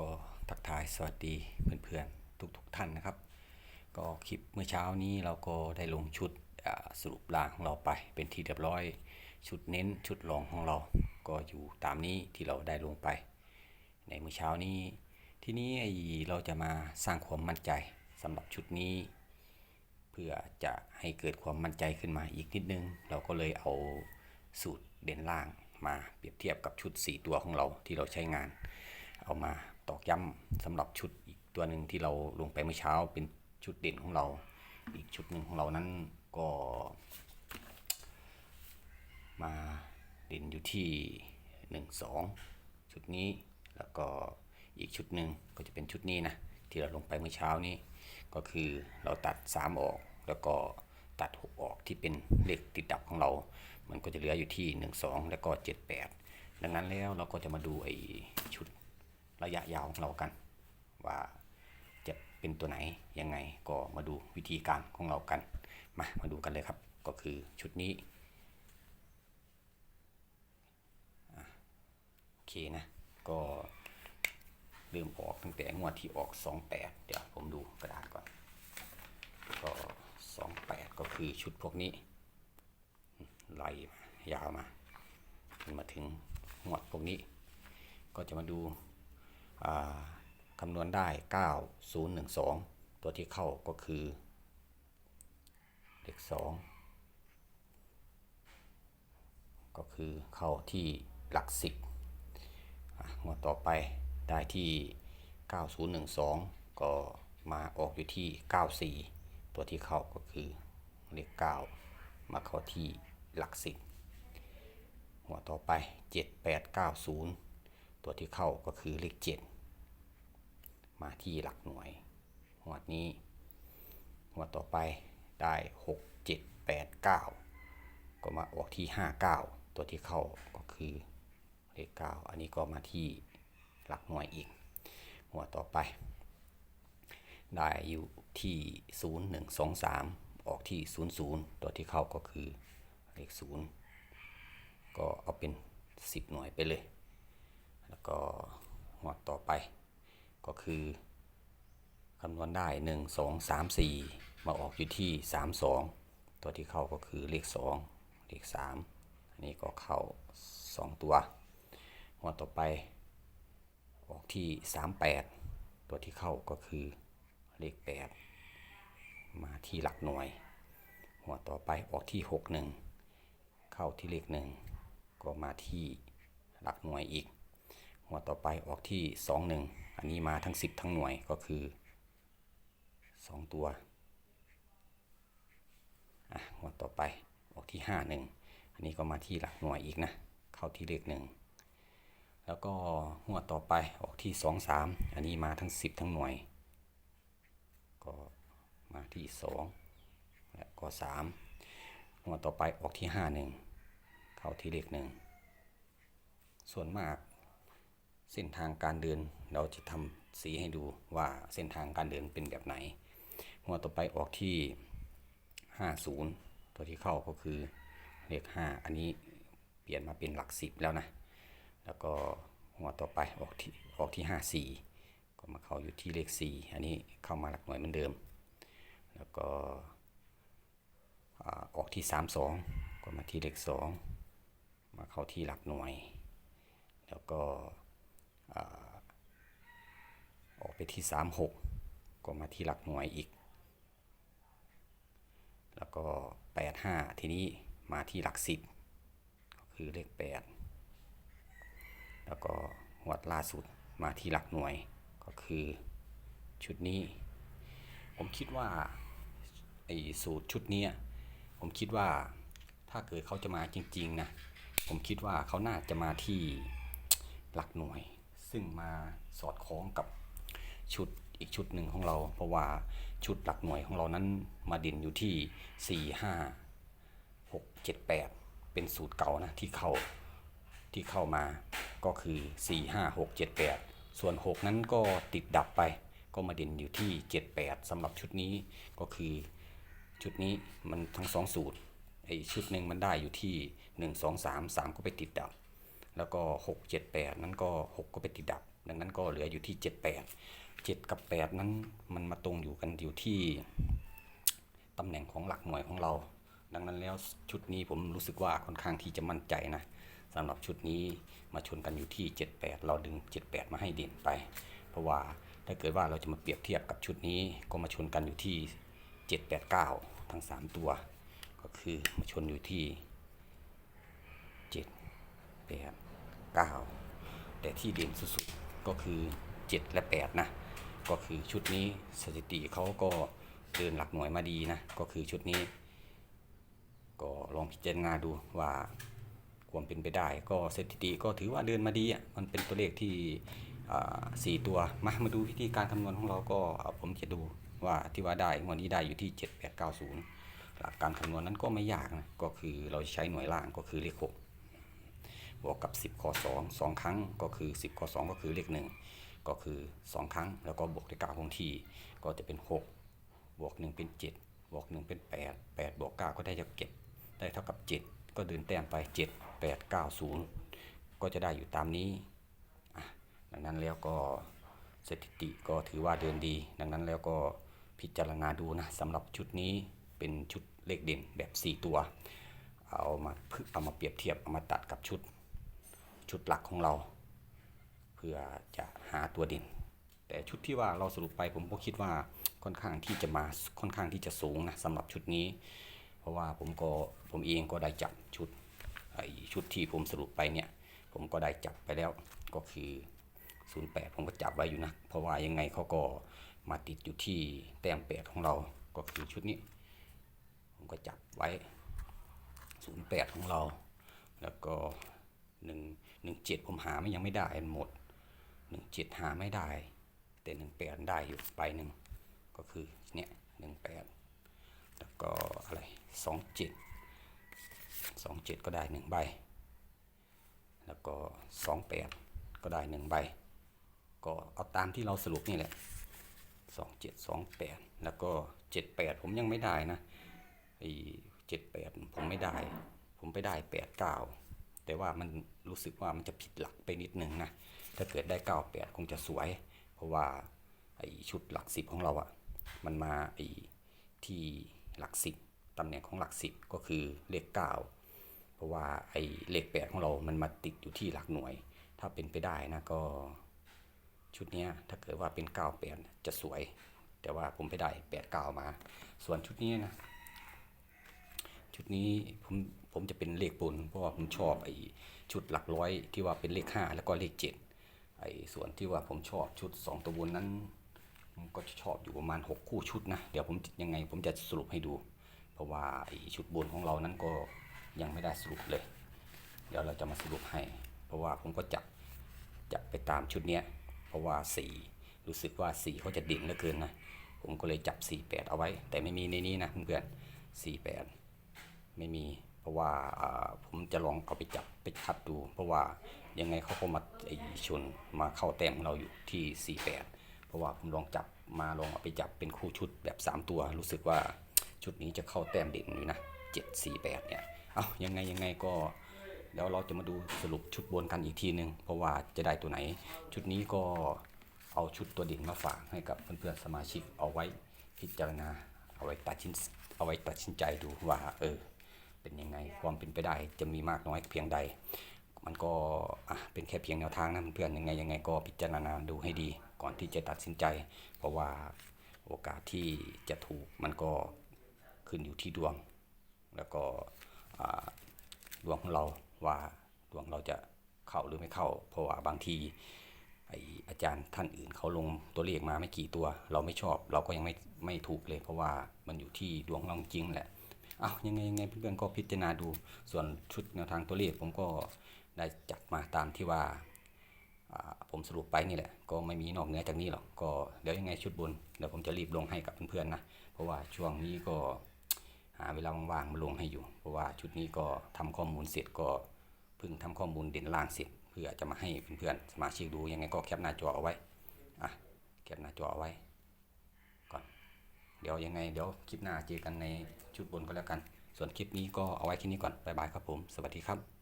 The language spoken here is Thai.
ก็ทักทายสวัสดีเพื่อนๆทุกๆท่านนะครับ ก็คลิปเมื่อเช้านี้เราก็ได้ลงชุดสรุปรางของเราไป เป็นที่เรียบร้อยชุดเน้นชุดรองของเรา ก็อยู่ตามนี้ที่เราได้ลงไป ในเมื่อเช้านี้ทีนี้เราจะมาสร้างความมั่นใจสำหรับชุดนี้ เพื่อจะให้เกิดความมั่นใจขึ้นมาอีกนิดนึง เราก็เลยเอาสูตรเด่นล่างมาเปรียบเทียบกับชุด 4 ตัวของเราที่เราใช้งาน เอามา ตอกย้ำสำหรับชุดอีกตัวหนึ่งที่เราลงไปเมื่อเช้าเป็นชุดเด่นของเรา อีกชุดหนึ่งของเรานั้นก็ มาเด่นอยู่ที่ 1 2 ชุดนี้แล้วก็อีกชุดหนึ่งก็จะเป็นชุดนี้นะที่เราลงไปเมื่อเช้านี้ ก็คือเราตัด 3 ออกแล้วก็ตัด 6 ออกที่เป็นเลขติดดับของเรา มันก็จะเหลืออยู่ที่ 1 2 แล้วก็ 78 ดังนั้นแล้วเราก็จะมาดูไอ้ชุด ระยะยาวของเรากัน ว่าจะเป็นตัวไหนยังไงก็มาดูวิธีการของเรากัน มามาดูกันเลยครับก็คือชุดนี้โอเคนะก็เริ่มออกตั้งแต่งวดที่ออก 28 เดี๋ยวผมดูกระดาษก่อน ก็ 28 ก็คือชุดพวกนี้ไล่มายาวมาจนมาถึงงวดพวกนี้ ก็จะมาดู คำนวณได้ 9012 ตัวที่เข้าก็คือเลข2ก็คือเข้าที่หลักสิบงวดต่อไปได้ที่ 9012 ก็มาออกอยู่ที่ 94 ตัวที่เข้าก็คือเลข 9 มาเข้าที่หลักสิบงวดต่อไป 7890 ตัวที่เข้าก็คือเลข7มาที่หลักหน่วยงวดนี้งวดต่อไปได้6789ก็มาออกที่59ตัวที่เข้าก็คือเลข9อันนี้ก็มาที่หลักหน่วยอีกหัวต่อไป ได้อยู่ที่0 1 2 3ออกที่0 0ตัวที่เข้าก็คือเลข0ก็เอาเป็น10หน่วยไปเลย แล้วก็หัวต่อไป ก็คือคำนวณได้ 1 2 3 4 มาออกอยู่ที่ 3 2 ตัวที่เข้าก็คือเลข 2 เลข 3 อันนี้ก็เข้า 2 ตัวหัวต่อไป ออกที่ 38 ตัวที่เข้าก็คือเลข 8 มาที่หลักหน่วย หัวต่อไปออกที่ 61 เข้าที่เลข 1 ก็มาที่หลักหน่วยอีก หัวต่อไปออกที่ 21 อันนี้มาทั้ง 10 ทั้งหน่วยก็คือ 2 ตัวอะหัวต่อไปออกที่ 51 อันนี้ก็มาที่หลักหน่วยอีกนะ เข้าที่เลขหนึ่งแล้วก็หัวดต่อไปออกที่สองสามอันนี้มาทั้งสิบทั้งหน่วย ก็มาที่สองและก็สามหัวดต่อไปออกที่ห้าหนึ่งเข้าที่เลขหนึ่งส่วนมาก เส้นทางการเดินเราจะทำสีให้ดูว่าเส้นทางการเดินเป็นแบบไหน หัวต่อไปออกที่ห้าศูนย์ตัวที่เข้าก็คือเลขห้าอันนี้เปลี่ยนมาเป็นหลักสิบแล้วนะ แล้วก็หัวต่อไปออกที่ออกที่ห้าสี่ก็มาเข้าอยู่ที่เลขสี่อันนี้เข้ามาหลักหน่วยเหมือนเดิม แล้วก็อออกที่สามสองก็มาที่เลขสองมาเข้าที่หลักหน่วย แล้วก็ ออกไปที่สามหกก็มาที่หลักหน่วยอีก แล้วก็แปดห้าทีนี้มาที่หลักสิบคือเลข 8 แล้วก็งวดล่าสุดมาที่หลักหน่วยก็คือชุดนี้ ผมคิดว่าไอ้สูตรชุดนี้ผมคิดว่าถ้าเกิดเขาจะมาจริง ๆ นะ ผมคิดว่าเขาน่าจะมาที่หลักหน่วย ซึ่งมาสอดคล้องกับชุดอีกชุดหนึ่งของเรา เพราะว่าชุดหลักหน่วยของเรานั้นมาเด่นอยู่ที่ 4 5หกเจ็ดแปดเป็นสูตรเก่านะที่เข้าที่เข้ามาก็คือสี่ห้าหกเจ็ดแปดส่วนหกนั้นก็ติดดับไป ก็มาเด่นอยู่ที่เจ็ดแปดสำหรับชุดนี้ก็คือชุดนี้มันทั้งสองสูตรไอชุดหนึ่งมันได้อยู่ที่หนึ่งสองสามสามก็ไปติดดับ แล้วก็หกเจ็ดแปดนั้นก็หกก็ไปติดดับ ดังนั้นก็เหลืออยู่ที่ 78 7 กับ 8 นั้นมันมาตรงอยู่กันอยู่ที่ตำแหน่งของหลักหน่วยของเรา ดังนั้นแล้วชุดนี้ผมรู้สึกว่าค่อนข้างที่จะมั่นใจนะสำหรับชุดนี้มาชนกันอยู่ที่ 78 เราดึง 78 มาให้เด่นไป เพราะว่าถ้าเกิดว่าเราจะมาเปรียบเทียบกับชุดนี้ก็มาชนกันอยู่ที่ 789 ทั้ง 3 ตัว ก็คือมาชนอยู่ที่ 7 8 9 แต่ที่เด่นสุดๆก็คือ 7 และ 8 นะ ก็คือชุดนี้สถิติเขาก็เดินหลักหน่วยมาดีนะ ก็คือชุดนี้ ก็ลองพิจารณาดูว่าความเป็นไปได้ ก็สถิติก็ถือว่าเดินมาดีอะมันเป็นตัวเลขที่สี่ตัวมามาดูวิธีการคำนวณของเราก็ผมจะดูว่าที่ว่าได้งวดนี้ได้อยู่ที่ 7890 หลักการคำนวณนั้นก็ไม่ยากนะก็คือเราใช้หน่วยล่างก็คือเลข6 บวกกับ 10ข้อ2 2 ครั้งก็คือ 10ข้อ2 ก็คือเลข 1 ก็คือ 2 ครั้ง แล้วก็บวกด้วย9คงที่ก็จะเป็น 6 บวก 1 เป็น 7 บวก 1 เป็น 8 8 บวก 9 ก็ได้จะเก็บได้เท่ากับ 7 ก็เดินแต้มไป 7 8 9 0 ก็จะได้อยู่ตามนี้ดังนั้นแล้วก็สถิติก็ถือว่าเดินดี ดังนั้นแล้วก็พิจารณาดูนะสำหรับชุดนี้เป็นชุดเลขเด่นแบบ 4 ตัว เอามาพึเอามาเปรียบเทียบเอามาตัดกับชุด ชุดหลักของเรา เพื่อจะหาตัวเด่น แต่ชุดที่ว่าเราสรุปไปผมก็คิดว่าค่อนข้างที่จะมาค่อนข้างที่จะสูงนะสำหรับชุดนี้ เพราะว่าผมก็ผมเองก็ได้จับชุดไอชุดที่ผมสรุปไปเนี่ย ผมก็ได้จับไปแล้วก็คือ 08 ผมก็จับไว้อยู่นะ เพราะว่ายังไงเขาก็มาติดอยู่ที่แต้มแปดของเราก็คือชุดนี้ ผมก็จับไว้ 08 ของเรา แล้วก็ หนึ่งหนึ่งเจ็ดผมหาไม่ยังไม่ได้หมดหนึ่งเจ็ดหาไม่ได้ แต่หนึ่งแปดได้อยู่ไปหนึ่งก็คือเนี่ยหนึ่งแปดแล้วก็อะไรสองเจ็ดสองเจ็ดก็ได้หนึ่งใบ แล้วก็สองแปดก็ได้หนึ่งใบ ก็เอาตามที่เราสรุปนี่แหละสองเจ็ดสองแปดแล้วก็เจ็ดแปดผมยังไม่ได้นะไอ้เจ็ดแปดผมไม่ได้ ผมไปได้แปดเก้า แต่ว่ามันรู้สึกว่ามันจะผิดหลักไปนิดนึงนะ ถ้าเกิดได้ 98 คงจะสวย เพราะว่าไอ้ชุดหลักสิบของเราอะ่ะ มันมาไอ้ที่หลักสิบตำแหน่งของหลักสิบก็คือเลข 9 เพราะว่าไอ้เลข 8 ของเรา มันมาติดอยู่ที่หลักหน่วย ถ้าเป็นไปได้นะก็ชุดนี้ถ้าเกิดว่าเป็น 98 จะสวย แต่ว่าผมไปได้ 89 มา ส่วนชุดนี้นะ ชุดนี้ผมผมจะเป็นเลขบนเพราะว่าผมชอบไอ้ชุดหลักร้อยที่ว่าเป็นเลข 5 แล้วก็เลข 7 ไอ้ส่วนที่ว่าผมชอบชุด 2 ตัวบนนั้นผมก็ชอบอยู่ประมาณ 6 คู่ชุดนะ เดี๋ยวผมยังไงผมจะสรุปให้ดู เพราะว่าไอ้ชุดบนของเรานั้นก็ยังไม่ได้สรุปเลย เดี๋ยวเราจะมาสรุปให้ เพราะว่าผมก็จับจับไปตามชุดเนี้ยเพราะว่าสีรู้สึกว่าสีเขาจะเด่นเหลือเกินนะ ผมก็เลยจับ 48 เอาไว้ แต่ไม่มีในนี้นะเพื่อนๆ48 ไม่มี เพราะว่าอ่าผมจะลองเอาไปจับไปคัดดู เพราะว่ายังไงเขาก็มาไอชนมาเข้าแต้มของเราอยู่ที่ 48 เพราะว่าผมลองจับมาลองเอาไปจับเป็นคู่ชุดแบบ 3 ตัว รู้สึกว่าชุดนี้จะเข้าแต้มเด่นอยู่นะ 748 เนี่ย เอายังไงยังไงก็เดี๋ยวเราจะมาดูสรุปชุดบนกันอีกทีหนึ่งเพราะว่าจะได้ตัวไหน ชุดนี้ก็เอาชุดตัวเด่นมาฝากให้กับเพื่อนๆสมาชิกเอาไว้พิจารณา เอาไว้ตัดสินเอาไว้ตัดสินใจดูว่าเออ เป็นยังไงความเป็นไปได้จะมีมากน้อยเพียงใด มันก็อะเป็นแค่เพียงแนวทางนะเพื่อนยังไงยังไงก็พิจารณาดูให้ดี ก่อนที่จะตัดสินใจ เพราะว่าโอกาสที่จะถูกมันก็ขึ้นอยู่ที่ดวง แล้วก็อ่าดวงของเราว่าดวงเราจะเข้าหรือไม่เข้า เพราะว่าบางทีไออาจารย์ท่านอื่นเขาลงตัวเลขมาไม่กี่ตัว เราไม่ชอบ เราก็ยังไม่ไม่ถูกเลย เพราะว่ามันอยู่ที่ดวงเราจริงแหละ เอายังไงยังไงเพื่อนๆก็พิจารณาดูส่วนชุดแนวทางตัวเลขผมก็ได้จัดมาตามที่ว่าผมสรุปไปนี่แหละ ก็ไม่มีนอกเหนือจากนี้หรอกก็เดี๋ยวยังไงชุดบนเดี๋ยวผมจะรีบลงให้กับเพื่อนๆนะเพราะว่าช่วงนี้ก็หาเวลาว่างๆมาลงให้อยู่ เพราะว่าชุดนี้ก็ทำข้อมูลเสร็จก็เพิ่งทำข้อมูลเด่นล่างเสร็จเพื่อจะมาให้เพื่อนๆสมาชิกดูยังไงก็แคปหน้าจอเอาไว้อะแคปหน้าจอเอาไว้ เดี๋ยวยังไงเดี๋ยวคลิปหน้าเจอกันในชุดบนก็แล้วกัน ส่วนคลิปนี้ก็เอาไว้แค่นี้ก่อน บ๊ายบายครับผม สวัสดีครับ